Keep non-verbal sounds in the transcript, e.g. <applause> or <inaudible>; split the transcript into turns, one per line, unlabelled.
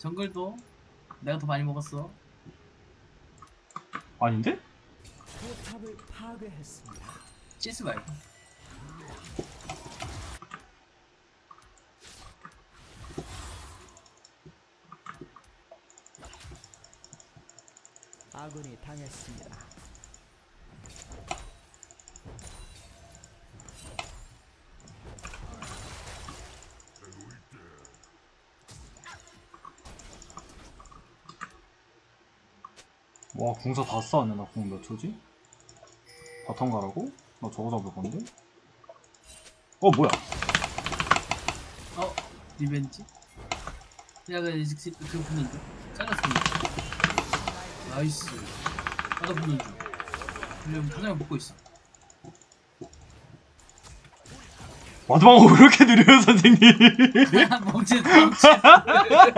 정글도 내가 더 많이 먹었어.
아닌데?
포탑을 파괴했습니다.
CS 말고.
아군이 당했습니다.
와 궁사 다 쌓았네 나 궁 몇 초지? 바텀 가라고? 나 저거 잡을 건데? 어 뭐야
어 리벤지. 야 그, 그, 그 붙는 중. 잘랐습니다. 나이스. 나도 붙는 중. 그럼 가장 먹고 있어.
마지막으로 왜 이렇게 느려요 선생님 <laughs>
멍치 멍치. <laughs>